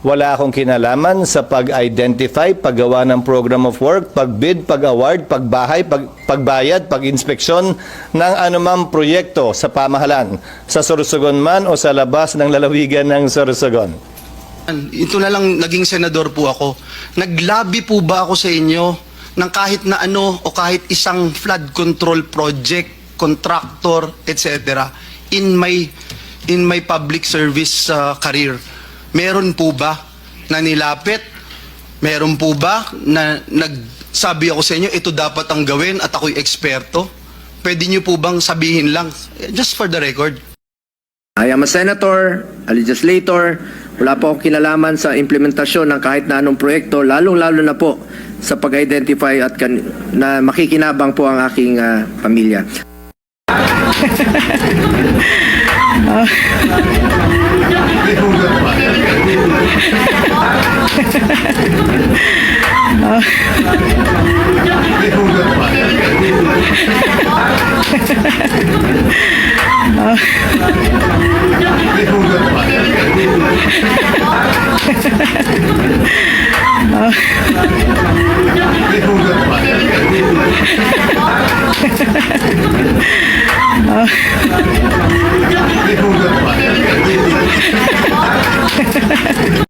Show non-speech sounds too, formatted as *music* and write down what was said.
Wala akong kinalaman sa pag-identify, paggawa ng program of work, pagbid, pag-award, pagbahay, pag pagbayad, pag-inspeksyon ng anumang proyekto sa pamahalan, sa Sorsogon man o sa labas ng lalawigan ng Sorsogon. Ito na lang naging senador po ako. Naglabi po ba ako sa inyo ng kahit na ano o kahit isang flood control project, contractor, etc. in my in my public service uh, career. Meron po ba na nilapit? Meron po ba na nagsabi ako sa inyo, ito dapat ang gawin at ako'y eksperto? Pwede niyo po bang sabihin lang? Eh, just for the record. I am a senator, a legislator. Wala po akong kinalaman sa implementasyon ng kahit na anong proyekto, lalong-lalo na po sa pag-identify at kan- na makikinabang po ang aking uh, pamilya. oh. *laughs* Oh.